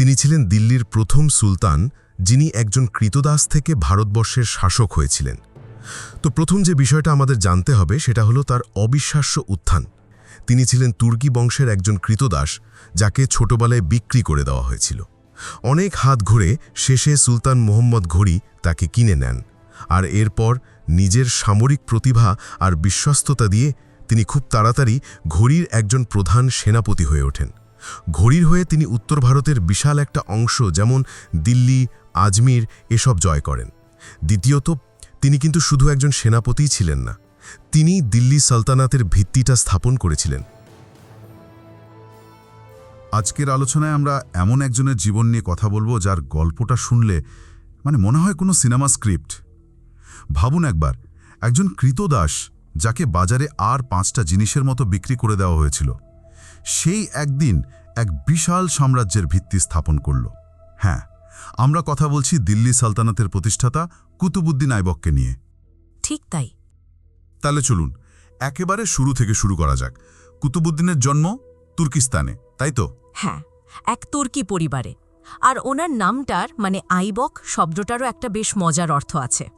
তিনি ছিলেন দিল্লির প্রথম সুলতান, যিনি একজন কৃতদাস থেকে ভারতবর্ষের শাসক হয়েছিলেন। তো প্রথম যে বিষয়টা আমাদের জানতে হবে, সেটা হলো তার অবিশ্বাস্য উত্থান। তিনি ছিলেন তুর্কি বংশের একজন কৃতদাস, যাকে ছোটবেলায় বিক্রি করে দেওয়া হয়েছিল। অনেক হাত ঘুরে শেষে সুলতান মোহাম্মদ ঘড়ি তাকে কিনে নেন, আর এরপর নিজের সামরিক প্রতিভা আর বিশ্বস্ততা দিয়ে তিনি খুব তাড়াতাড়ি ঘড়ির একজন প্রধান সেনাপতি হয়ে ওঠেন। ঘড়ির হয়ে তিনি উত্তর ভারতের বিশাল একটা অংশ যেমন দিল্লি, আজমির এসব জয় করেন। দ্বিতীয়ত, তিনি কিন্তু শুধু একজন সেনাপতিই ছিলেন না, তিনি দিল্লি সালতানাতের ভিত্তিটা স্থাপন করেছিলেন। আজকের আলোচনায় আমরা এমন একজনের জীবন নিয়ে কথা বলব যার গল্পটা শুনলে মানে মনে হয় কোনো সিনেমা স্ক্রিপ্ট। ভাবুন একবার, একজন কৃতদাস যাকে বাজারে আর পাঁচটা জিনিসের মতো বিক্রি করে দেওয়া হয়েছিল। সেই একদিন এক বিশাল সাম্রাজ্যের ভিত্তি স্থাপন করল। হ্যাঁ আমরা কথা বলছি দিল্লি সালতানাতের প্রতিষ্ঠাতা কুতুবুদ্দিন আইবককে নিয়ে। ঠিক তাই। তাহলে চলুন একেবারে শুরু থেকে শুরু করা যাক। কুতুবুদ্দিনের জন্ম তুর্কিস্তানে তাই তো? হ্যাঁ এক তুর্কি পরিবারে। আর ওনার নামটার মানে আইবক শব্দটারও একটা বেশ মজার অর্থ আছে।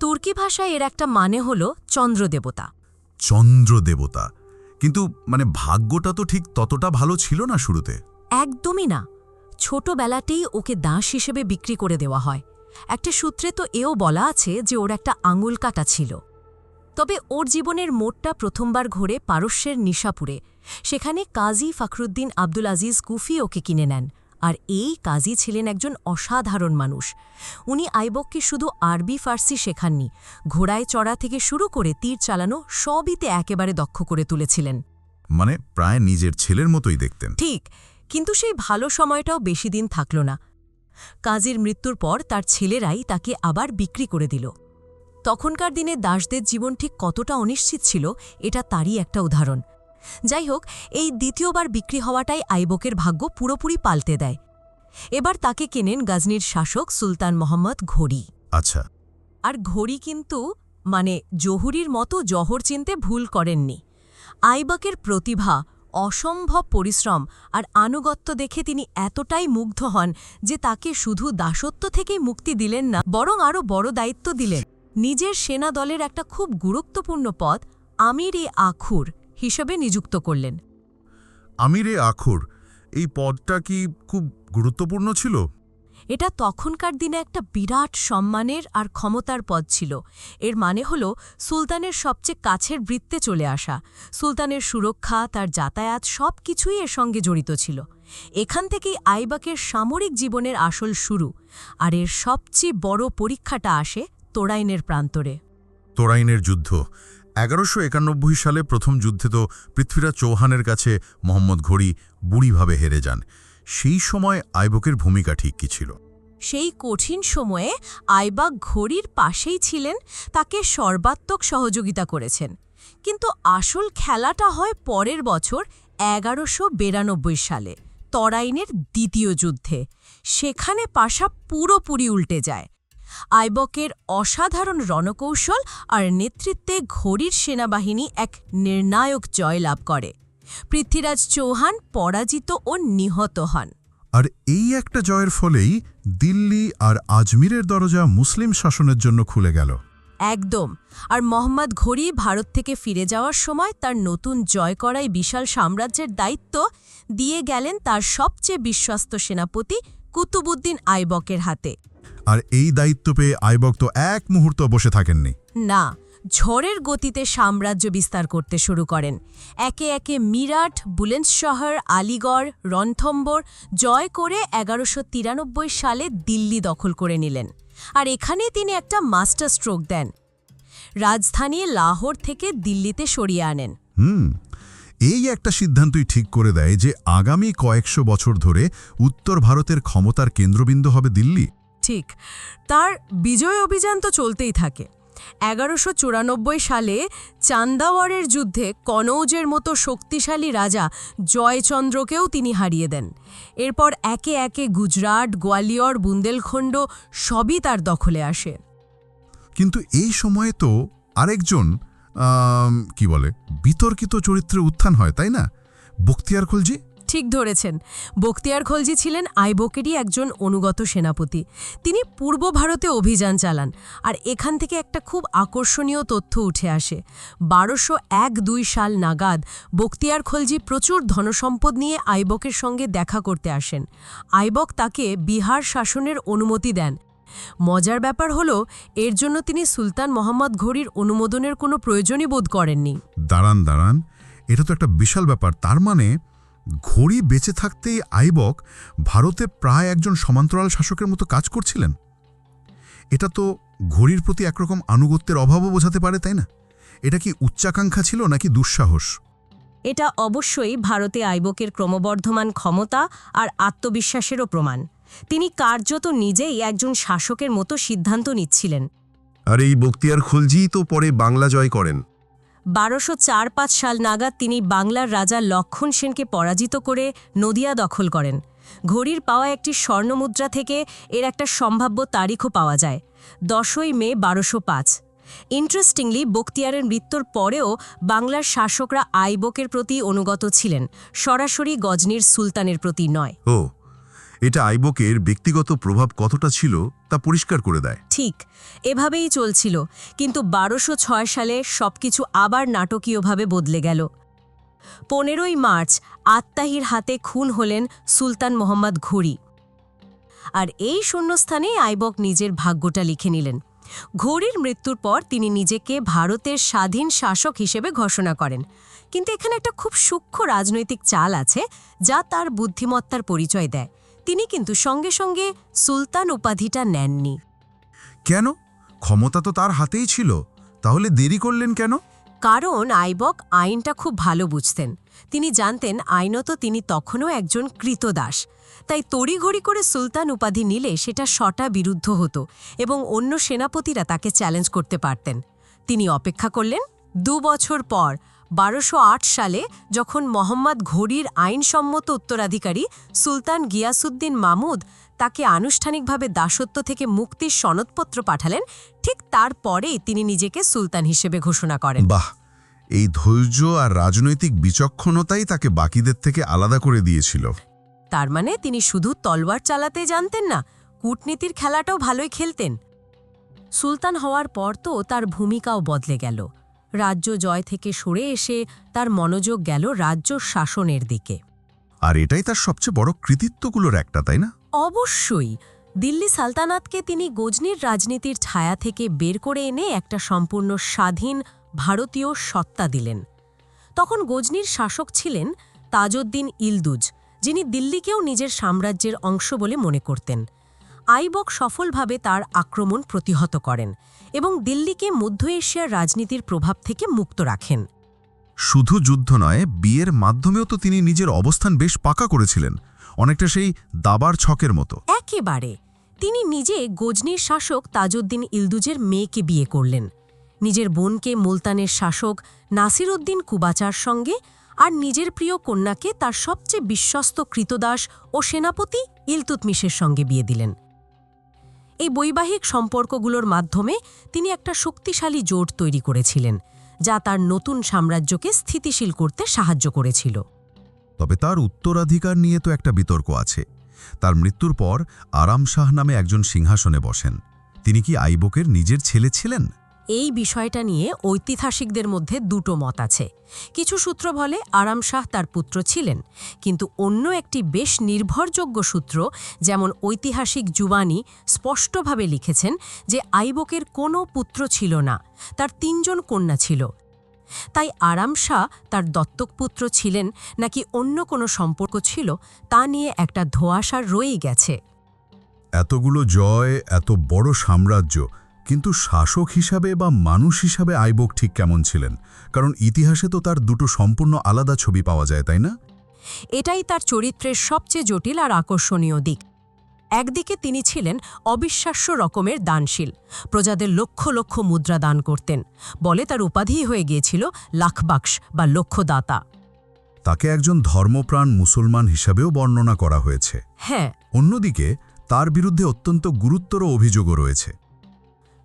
তুর্কি ভাষায় এর একটা মানে হল চন্দ্রদেবতা। চন্দ্র দেবতা কিন্তু মানে ভাগ্যটা তো ঠিক ততটা ভালো ছিল না শুরুতে। একদমই না। ছোটবেলাতেই ওকে দাস হিসেবে বিক্রি করে দেওয়া হয়। একটা সূত্রে তো এও বলা আছে যে ওর একটা আঙুল কাটা ছিল। তবে ওর জীবনের মোটটা প্রথমবার ঘোরে পারস্যের নিশাপুরে। সেখানে কাজী ফখরুদ্দিন আব্দুল আজিজ কুফি ওকে কিনে নেন। আর এই কাজী ছিলেন একজন অসাধারণ মানুষ। উনি আইবককে শুধু আরবি ফার্সি শেখাননি ঘোড়ায় চড়া থেকে শুরু করে তীর চালানো সবইতে একেবারে দক্ষ করে তুলেছিলেন। মানে প্রায় নিজের ছেলের মতোই দেখতেন। ঠিক কিন্তু সেই ভালো সময়টাও বেশি দিন থাকল না। কাজীর মৃত্যুর পর তার ছেলেরাই তাকে আবার বিক্রি করে দিল। তখনকার দিনে দাসদের জীবন ঠিক কতটা অনিশ্চিত ছিল এটা তারই একটা উদাহরণ। যাই হোক এই দ্বিতীয়বার বিক্রি হওয়াটাই আইবকের ভাগ্য পুরোপুরি পাল্টে দেয়। এবার তাকে কেনেন গাজনির শাসক সুলতান মোহাম্মদ ঘড়ি। আচ্ছা। আর ঘড়ি কিন্তু মানে জহুরির মতো জহর চিনতে ভুল করেননি। আইবকের প্রতিভা অসম্ভব পরিশ্রম আর আনুগত্য দেখে তিনি এতটাই মুগ্ধ হন যে তাকে শুধু দাসত্ব থেকেই মুক্তি দিলেন না বরং আরও বড় দায়িত্ব দিলেন। নিজের সেনা দলের একটা খুব গুরুত্বপূর্ণ পদ আমির এ আখুর হিসেবে নিযুক্ত করলেন। আমিরে আখর এই পদটা কি খুব গুরুত্বপূর্ণ ছিল? এটা তখনকার দিনে একটা বিরাট সম্মানের আর ক্ষমতার পদ ছিল। এর মানে হল সুলতানের সবচেয়ে কাছের বৃত্তে চলে আসা। সুলতানের সুরক্ষা তার যাতায়াত সব কিছুই এর সঙ্গে জড়িত ছিল। এখান থেকেই আইবাকের সামরিক জীবনের আসল শুরু। আর এর সবচেয়ে বড় পরীক্ষাটা আসে তোরাইনের প্রান্তরে। তোরাইনের যুদ্ধ এগারোশো একানব্বই সালে প্রথম যুদ্ধে তো পৃথ্বীরাজ চৌহানের কাছে মোহাম্মদ ঘড়ি বুড়িভাবে হেরে যান। সেই সময় আইবকের ভূমিকা ঠিক কি ছিল? সেই কঠিন সময়ে আইবাক ঘড়ির পাশেই ছিলেন, তাকে সর্বাত্মক সহযোগিতা করেছেন। কিন্তু আসল খেলাটা হয় পরের বছর এগারোশো সালে, তরাইনের দ্বিতীয় যুদ্ধে। সেখানে পাশা পুরোপুরি উল্টে যায়। আইবকের অসাধারণ রণকৌশল আর নেতৃত্বে ঘড়ির সেনাবাহিনী এক নির্ণায়ক জয় লাভ করে। পৃথ্বীরাজ চৌহান পরাজিত ও নিহত হন। আর এই একটা জয়ের ফলেই দিল্লি আর আজমিরের দরজা মুসলিম শাসনের জন্য খুলে গেল। একদম। আর মোহাম্মদ ঘড়ি ভারত থেকে ফিরে যাওয়ার সময় তার নতুন জয় করাই বিশাল সাম্রাজ্যের দায়িত্ব দিয়ে গেলেন তার সবচেয়ে বিশ্বস্ত সেনাপতি কুতুবুদ্দিন আইবকের হাতে। আর এই দায়িত্ব পেয়ে আইবক তো এক মুহূর্ত বসে থাকেননি। না ঝড়ের গতিতে সাম্রাজ্য বিস্তার করতে শুরু করেন। একে একে মিরাট বুলেন্সশহর আলিগড় রণথম্বর জয় করে এগারোশো সালে দিল্লি দখল করে নিলেন। আর এখানে তিনি একটা মাস্টার স্ট্রোক দেন। রাজধানী লাহোর থেকে দিল্লিতে সরিয়ে আনেন। হুম এই একটা সিদ্ধান্তই ঠিক করে দেয় যে আগামী কয়েকশো বছর ধরে উত্তর ভারতের ক্ষমতার কেন্দ্রবিন্দু হবে দিল্লি। ঠিক, তার বিজয় অভিযান তো চলতেই থাকে। এগারোশো সালে চান্দাওয়ারের যুদ্ধে কনৌজের মতো শক্তিশালী রাজা জয়চন্দ্রকেও তিনি হারিয়ে দেন। এরপর একে একে গুজরাট, গোয়ালিয়র, বুন্দেলখণ্ড সবই তার দখলে আসে। কিন্তু এই সময়ে তো আরেকজন কি বলে, বিতর্কিত চরিত্রে উত্থান হয়, তাই না? বখতিয়ার খলজি ঠিক ধরেছেন। বখতিয়ার খলজি ছিলেন আইবকেরই একজন অনুগত সেনাপতি। তিনি পূর্ব ভারতে অভিযান চালান আর এখান থেকে একটা খুব আকর্ষণীয় তথ্য উঠে আসে। বারোশো এক দুই সাল নাগাদ বখতিয়ার খলজি প্রচুর ধনসম্পদ নিয়ে আইবকের সঙ্গে দেখা করতে আসেন। আইবক তাকে বিহার শাসনের অনুমতি দেন। মজার ব্যাপার হলো, এর জন্য তিনি সুলতান মোহাম্মদ ঘড়ির অনুমোদনের কোনো প্রয়োজনই বোধ করেননি। দাঁড়ান দাঁড়ান, এটা তো একটা বিশাল ব্যাপার। তার মানে ঘড়ি বেঁচে থাকতেই আইবক ভারতে প্রায় একজন সমান্তরাল শাসকের মতো কাজ করছিলেন? এটা তো ঘড়ির প্রতি একরকম আনুগত্যের অভাবও বোঝাতে পারে তাই না? এটা কি উচ্চাকাঙ্ক্ষা ছিল নাকি দুঃসাহস? এটা অবশ্যই ভারতে আইবকের ক্রমবর্ধমান ক্ষমতা আর আত্মবিশ্বাসেরও প্রমাণ। তিনি কার্যত নিজেই একজন শাসকের মতো সিদ্ধান্ত নিচ্ছিলেন। আর এই বক্তিয়ার খুলজিই তো পরে বাংলা জয় করেন। বারোশো চার পাঁচ সাল নাগাদ তিনি বাংলার রাজা লক্ষণ সেনকে পরাজিত করে নদিয়া দখল করেন। ঘড়ির পাওয়া একটি স্বর্ণমুদ্রা থেকে এর একটা সম্ভাব্য তারিখও পাওয়া যায়, দশই মে বারোশো পাঁচ। ইন্টারেস্টিংলি বখতিয়ারের মৃত্যুর পরেও বাংলার শাসকরা আইবকের প্রতি অনুগত ছিলেন, সরাসরি গজনির সুলতানের প্রতি নয়। এটা আইবকের ব্যক্তিগত প্রভাব কতটা ছিল তা পরিষ্কার করে দেয়। ঠিক, এভাবেই চলছিল, কিন্তু বারোশো ছয় সালে সবকিছু আবার নাটকীয়ভাবে বদলে গেল। পনেরোই মার্চ, আত্মাহির হাতে খুন হলেন সুলতান মোহাম্মদ ঘুরি আর এই শূন্যস্থানে আইবক নিজের ভাগ্যটা লিখে নিলেন। ঘড়ির মৃত্যুর পর তিনি নিজেকে ভারতের স্বাধীন শাসক হিসেবে ঘোষণা করেন। কিন্তু এখানে একটা খুব সূক্ষ্ম রাজনৈতিক চাল আছে, যা তার বুদ্ধিমত্তার পরিচয় দেয়। তিনি কিন্তু সঙ্গে সঙ্গে সুলতান উপাধিটা নেননি। কেন? ক্ষমতা তো তার হাতেই ছিল। তাহলে দেরি করলেন কেন? কারণ আইবক আইনটা খুব ভালো বুঝতেন। তিনি জানতেন আইনত তিনি তখনও একজন কৃতদাস। তাই তড়িঘড়ি করে সুলতান উপাধি নিলে সেটা সটা বিরুদ্ধ হতো এবং অন্য সেনাপতিরা তাকে চ্যালেঞ্জ করতে পারতেন। তিনি অপেক্ষা করলেন। দু বছর পর বারোশো সালে যখন মোহাম্মদ ঘড়ির আইনসম্মত উত্তরাধিকারী সুলতান গিয়াসুদ্দিন মামুদ তাকে আনুষ্ঠানিকভাবে দাসত্ব থেকে মুক্তির সনদপত্র পাঠালেন ঠিক তারপরেই তিনি নিজেকে সুলতান হিসেবে ঘোষণা করেন। বাহ! এই ধৈর্য আর রাজনৈতিক বিচক্ষণতাই তাকে বাকিদের থেকে আলাদা করে দিয়েছিল। তার মানে তিনি শুধু তলওয়ার চালাতে জানতেন না কূটনীতির খেলাটাও ভালোই খেলতেন। সুলতান হওয়ার পর তো তার ভূমিকাও বদলে গেল। রাজ্য জয় থেকে সরে এসে তার মনোযোগ গেল রাজ্য শাসনের দিকে। আর এটাই তার সবচেয়ে বড় কৃতিত্বগুলোর একটা তাই না? অবশ্যই। দিল্লি সালতানাতকে তিনি গজনির রাজনীতির ছায়া থেকে বের করে এনে একটা সম্পূর্ণ স্বাধীন ভারতীয় সত্তা দিলেন। তখন গজনির শাসক ছিলেন তাজউদ্দিন ইলদুজ যিনি দিল্লিকেও নিজের সাম্রাজ্যের অংশ বলে মনে করতেন। আইবক সফলভাবে তার আক্রমণ প্রতিহত করেন। এবং দিল্লিকে মধ্য এশিয়ার রাজনীতির প্রভাব থেকে মুক্ত রাখেন। শুধু যুদ্ধ নয় বিয়ের মাধ্যমেও তো তিনি নিজের অবস্থান বেশ পাকা করেছিলেন অনেকটা সেই দাবার ছকের মতো। একেবারে। তিনি নিজে গজনির শাসক তাজউদ্দিন ইলদুজের মেয়েকে বিয়ে করলেন। নিজের বোনকে মুলতানের শাসক নাসির উদ্দিন কুবাচার সঙ্গে আর নিজের প্রিয় কন্যাকে তার সবচেয়ে বিশ্বস্ত কৃতদাস ও সেনাপতি ইলতুতমিশের সঙ্গে বিয়ে দিলেন। এই বৈবাহিক সম্পর্কগুলোর মাধ্যমে তিনি একটা শক্তিশালী জোট তৈরি করেছিলেন, যা তার নতুন সাম্রাজ্যকে স্থিতিশীল করতে সাহায্য করেছিল। তবে তার উত্তরাধিকার নিয়ে তো একটা বিতর্ক আছে। তার মৃত্যুর পর আরাম শাহ নামে একজন সিংহাসনে বসেন। তিনি কি আইবকের নিজের ছেলে ছিলেন? এই বিষয়টা নিয়ে ঐতিহাসিকদের মধ্যে দুটো মত আছে। কিছু সূত্র বলে আরাম শাহ তার পুত্র ছিলেন, কিন্তু অন্য একটি বেশ নির্ভরযোগ্য সূত্র, যেমন ঐতিহাসিক জুবানি, স্পষ্টভাবে লিখেছেন যে আইবকের কোনো পুত্র ছিল না, তার তিনজন কন্যা ছিল। তাই আরাম শাহ তার দত্তক পুত্র ছিলেন নাকি অন্য কোনো সম্পর্ক ছিল, তা নিয়ে একটা ধোঁয়াশার রয়েই গেছে। এতগুলো জয়, এত বড় সাম্রাজ্য কিন্তু শাসক হিসাবে বা মানুষ হিসাবে আইবক ঠিক কেমন ছিলেন? কারণ ইতিহাসে তো তার দুটো সম্পূর্ণ আলাদা ছবি পাওয়া যায় তাই না? এটাই তার চরিত্রের সবচেয়ে জটিল আর আকর্ষণীয় দিক। একদিকে তিনি ছিলেন অবিশ্বাস্য রকমের দানশীল প্রজাদের লক্ষ লক্ষ মুদ্রা দান করতেন বলে তার উপাধিই হয়ে গিয়েছিল লাখবাক্স বা লক্ষ্যদাতা। তাকে একজন ধর্মপ্রাণ মুসলমান হিসাবেও বর্ণনা করা হয়েছে। হ্যাঁ। অন্যদিকে তার বিরুদ্ধে অত্যন্ত গুরুত্বর অভিযোগও রয়েছে।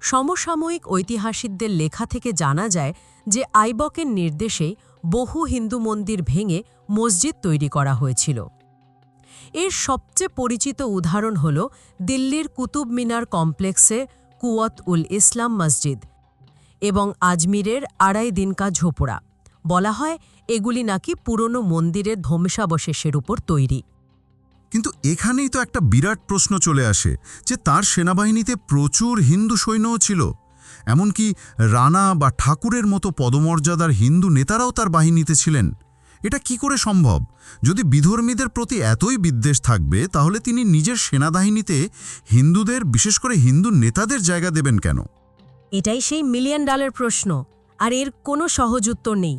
সমসাময়িক ঐতিহাসিকদের লেখা থেকে জানা যায় যে আইবকের নির্দেশেই বহু হিন্দু মন্দির ভেঙে মসজিদ তৈরি করা হয়েছিল। এর সবচেয়ে পরিচিত উদাহরণ হল দিল্লির কুতুব মিনার কমপ্লেক্সে কুয়ত উল ইসলাম মসজিদ এবং আজমিরের আড়াই দিনকা ঝোপড়া। বলা হয় এগুলি নাকি পুরনো মন্দিরের ধ্বংসাবশেষের উপর তৈরি। কিন্তু এখানেই তো একটা বিরাট প্রশ্ন চলে আসে যে তার সেনাবাহিনীতে প্রচুর হিন্দু সৈন্যও ছিল। এমনকি রানা বা ঠাকুরের মতো পদমর্যাদার হিন্দু নেতারাও তার বাহিনীতে ছিলেন। এটা কি করে সম্ভব? যদি বিধর্মীদের প্রতি এতই বিদ্বেষ থাকবে, তাহলে তিনি নিজের সেনাবাহিনীতে হিন্দুদের, বিশেষ করে হিন্দু নেতাদের জায়গা দেবেন কেন? এটাই সেই মিলিয়ন ডলার প্রশ্ন, আর এর কোনো সহজ উত্তর নেই।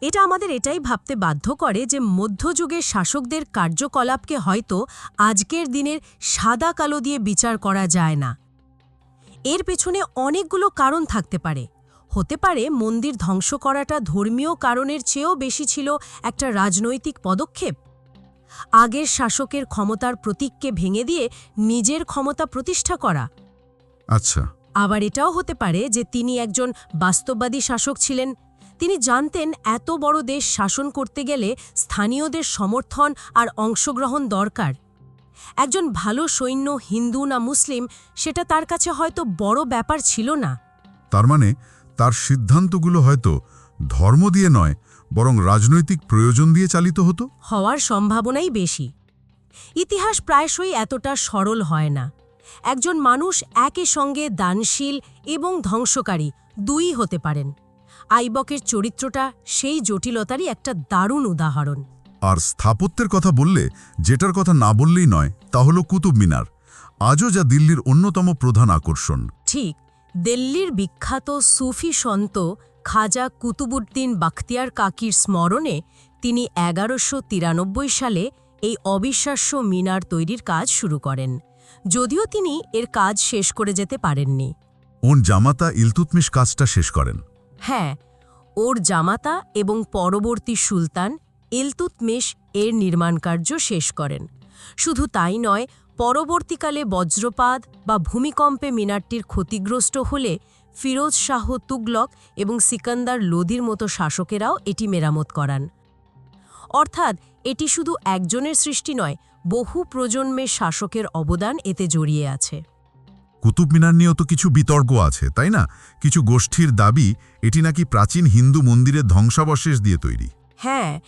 এটা আমাদের এটাই ভাবতে বাধ্য করে যে মধ্যযুগের শাসকদের কার্যকলাপকে হয়তো আজকের দিনের সাদা কালো দিয়ে বিচার করা যায় না। এর পেছনে অনেকগুলো কারণ থাকতে পারে। হতে পারে মন্দির ধ্বংস করাটা ধর্মীয় কারণের চেয়েও বেশি ছিল একটা রাজনৈতিক পদক্ষেপ। আগের শাসকের ক্ষমতার প্রতীককে ভেঙে দিয়ে নিজের ক্ষমতা প্রতিষ্ঠা করা। আচ্ছা। আবার এটাও হতে পারে যে তিনি একজন বাস্তববাদী শাসক ছিলেন। তিনি জানতেন এত বড় দেশ শাসন করতে গেলে স্থানীয়দের সমর্থন আর অংশগ্রহণ দরকার। একজন ভালো সৈন্য হিন্দু না মুসলিম সেটা তার কাছে হয়তো বড় ব্যাপার ছিল না। তার মানে তার সিদ্ধান্তগুলো হয়তো ধর্ম দিয়ে নয় বরং রাজনৈতিক প্রয়োজন দিয়ে চালিত হতো? হওয়ার সম্ভাবনাই বেশি। ইতিহাস প্রায়শই এতটা সরল হয় না। একজন মানুষ একই সঙ্গে দানশীল এবং ধ্বংসকারী দুই হতে পারেন। আইবকের চরিত্রটা সেই জটিলতারই একটা দারুণ উদাহরণ। আর স্থাপত্যের কথা বললে যেটার কথা না বললেই নয় তা হল কুতুব মিনার। আজও যা দিল্লির অন্যতম প্রধান আকর্ষণ। ঠিক দিল্লির বিখ্যাত সুফি সন্ত খাজা কুতুবুদ্দিন বাখতিয়ার কাকির স্মরণে তিনি এগারোশো তিরানব্বই সালে এই অবিশ্বাস্য মিনার তৈরির কাজ শুরু করেন। যদিও তিনি এর কাজ শেষ করে যেতে পারেননি। ওন জামাতা ইলতুতমিশ কাজটা শেষ করেন। হ্যাঁ ওর জামাতা এবং পরবর্তী সুলতান ইলতুতমিশ এর নির্মাণকার্য শেষ করেন। শুধু তাই নয়, পরবর্তীকালে বজ্রপাত বা ভূমিকম্পে মিনারটির ক্ষতিগ্রস্ত হলে ফিরোজ শাহ তুগলক এবং সিকান্দার লোদির মতো শাসকেরাও এটি মেরামত করান। অর্থাৎ এটি শুধু একজনের সৃষ্টি নয়, বহু প্রজন্মের শাসকের অবদান এতে জড়িয়ে আছে। কুতুব মিনার নিয়েও তো কিছু বিতর্ক আছে, তাই না? কিছু গোষ্ঠীর দাবি, এটি নাকি প্রাচীন হিন্দু মন্দিরের ধ্বংসাবশেষ দিয়ে তৈরি। হ্যাঁ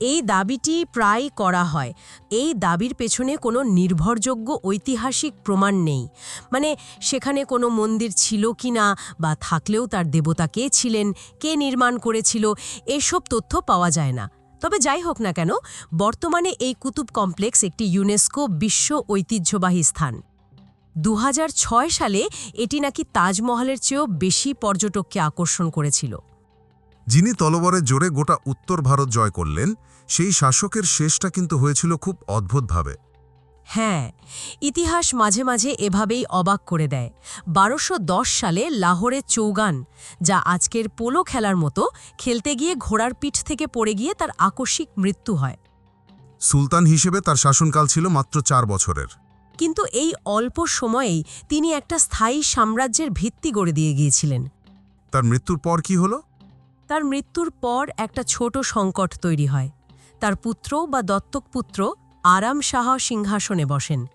এই দাবিটি প্রায় করা হয়। এই দাবির পেছনে কোনো নির্ভরযোগ্য ঐতিহাসিক প্রমাণ নেই। মানে সেখানে কোনো মন্দির ছিল কি না, বা থাকলেও তার দেবতা কে ছিলেন, কে নির্মাণ করেছিল, এসব তথ্য পাওয়া যায় না। তবে যাই হোক না কেন, বর্তমানে এই কুতুব কমপ্লেক্স একটি ইউনেস্কো বিশ্ব ঐতিহ্যবাহী স্থান। দু হাজার ছয় সালে এটি নাকি তাজমহলের চেয়েও বেশি পর্যটককে আকর্ষণ করেছিল। যিনি তলবরের জোরে গোটা উত্তর ভারত জয় করলেন সেই শাসকের শেষটা কিন্তু হয়েছিল খুব অদ্ভুতভাবে। হ্যাঁ ইতিহাস মাঝে মাঝে এভাবেই অবাক করে দেয়। বারোশো সালে লাহোরের চৌগান যা আজকের পোলো খেলার মতো খেলতে গিয়ে ঘোড়ার পিঠ থেকে পড়ে গিয়ে তার আকস্মিক মৃত্যু হয়। সুলতান হিসেবে তার শাসনকাল ছিল মাত্র চার বছরের। কিন্তু এই অল্প সময়েই তিনি একটা স্থায়ী সাম্রাজ্যের ভিত্তি গড়ে দিয়ে গিয়েছিলেন। তার মৃত্যুর পর কি হলো? তার মৃত্যুর পর একটা ছোট সংকট তৈরি হয়। তার পুত্র বা দত্তক পুত্র আরাম শাহ সিংহাসনে বসেন।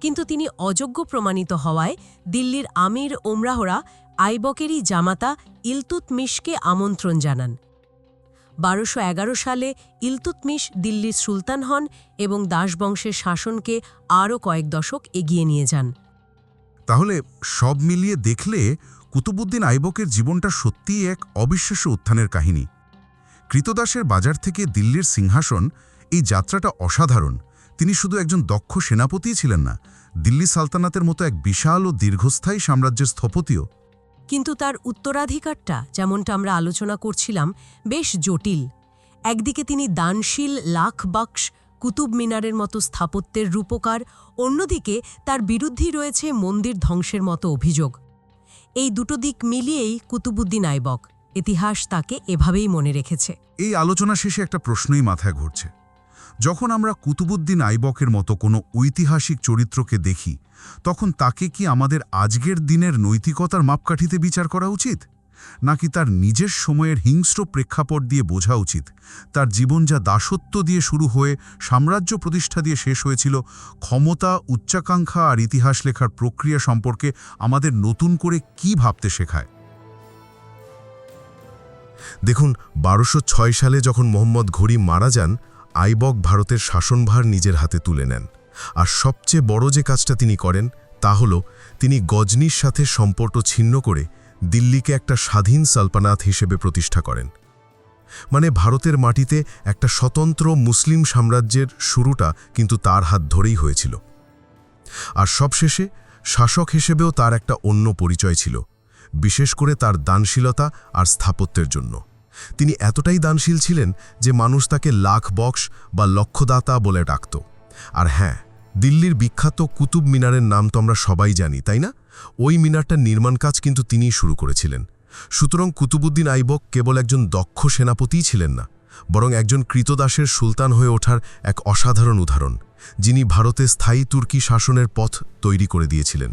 কিন্তু তিনি অযোগ্য প্রমাণিত হওয়ায় দিল্লির আমির ওমরাহরা আইবকেরই জামাতা ইলতুতমিশকে আমন্ত্রণ জানান। বারোশো সালে ইলতুতমিশ দিল্লির সুলতান হন এবং দাসবংশের শাসনকে আরও কয়েক দশক এগিয়ে নিয়ে যান। তাহলে সব মিলিয়ে দেখলে কুতুবুদ্দিন আইবকের জীবনটা সত্যিই এক অবিশ্বাস্য উত্থানের কাহিনী। কৃতদাসের বাজার থেকে দিল্লির সিংহাসন, এই যাত্রাটা অসাধারণ। তিনি শুধু একজন দক্ষ সেনাপতিই ছিলেন না, দিল্লি সালতানাতের মতো এক বিশাল ও দীর্ঘস্থায়ী সাম্রাজ্যের স্থপতিও। কিন্তু তার উত্তরাধিকারটা, যেমনটা আমরা আলোচনা করছিলাম, বেশ জটিল। একদিকে তিনি দানশীল, লাখ বাক্স, কুতুব মিনারের মতো স্থাপত্যের রূপকার, অন্যদিকে তার বিরুদ্ধেই রয়েছে মন্দির ধ্বংসের মতো অভিযোগ। এই দুটো দিক মিলিয়েই কুতুবুদ্দিন আইবক, ইতিহাস তাকে এভাবেই মনে রেখেছে। এই আলোচনা শেষে একটা প্রশ্নই মাথায় ঘুরছে। যখন আমরা কুতুবুদ্দিন আইবকের মতো কোনো ঐতিহাসিক চরিত্রকে দেখি, তখন তাকে কি আমাদের আজকের দিনের নৈতিকতার মাপকাঠিতে বিচার করা উচিত? নাকি তার নিজের সময়ের হিংস্র প্রেক্ষাপট দিয়ে বোঝা উচিত? তার জীবন যা দাসত্ব দিয়ে শুরু হয়ে সাম্রাজ্য প্রতিষ্ঠা দিয়ে শেষ হয়েছিল ক্ষমতা, উচ্চাকাঙ্ক্ষা আর ইতিহাস লেখার প্রক্রিয়া সম্পর্কে আমাদের নতুন করে কি ভাবতে শেখায়? দেখুন, বারোশো সালে যখন মোহাম্মদ ঘড়ি মারা যান আইবক ভারতের শাসনভার নিজের হাতে তুলে নেন। আর সবচেয়ে বড় যে কাজটা তিনি করেন, তা হল তিনি গজনির সাথে সম্পর্ক ছিন্ন করে দিল্লিকে একটা স্বাধীন সালপানাত হিসেবে প্রতিষ্ঠা করেন। মানে ভারতের মাটিতে একটা স্বতন্ত্র মুসলিম সাম্রাজ্যের শুরুটা কিন্তু তার হাত ধরেই হয়েছিল। আর সবশেষে শাসক হিসেবেও তার একটা অন্য পরিচয় ছিল, বিশেষ করে তার দানশীলতা আর স্থাপত্যের জন্য। তিনি এতটাই দানশীল ছিলেন যে মানুষ তাকে লাখ বক্স বা লক্ষ্যদাতা বলে ডাকত। আর হ্যাঁ দিল্লির বিখ্যাত কুতুব মিনারের নাম তো আমরা সবাই জানি, তাই না? ওই মিনারটার নির্মাণ কাজ কিন্তু তিনিই শুরু করেছিলেন। সুতরাং কুতুবুদ্দিন আইবক কেবল একজন দক্ষ সেনাপতিই ছিলেন না, বরং একজন কৃতদাসের সুলতান হয়ে ওঠার এক অসাধারণ উদাহরণ, যিনি ভারতে স্থায়ী তুর্কি শাসনের পথ তৈরি করে দিয়েছিলেন।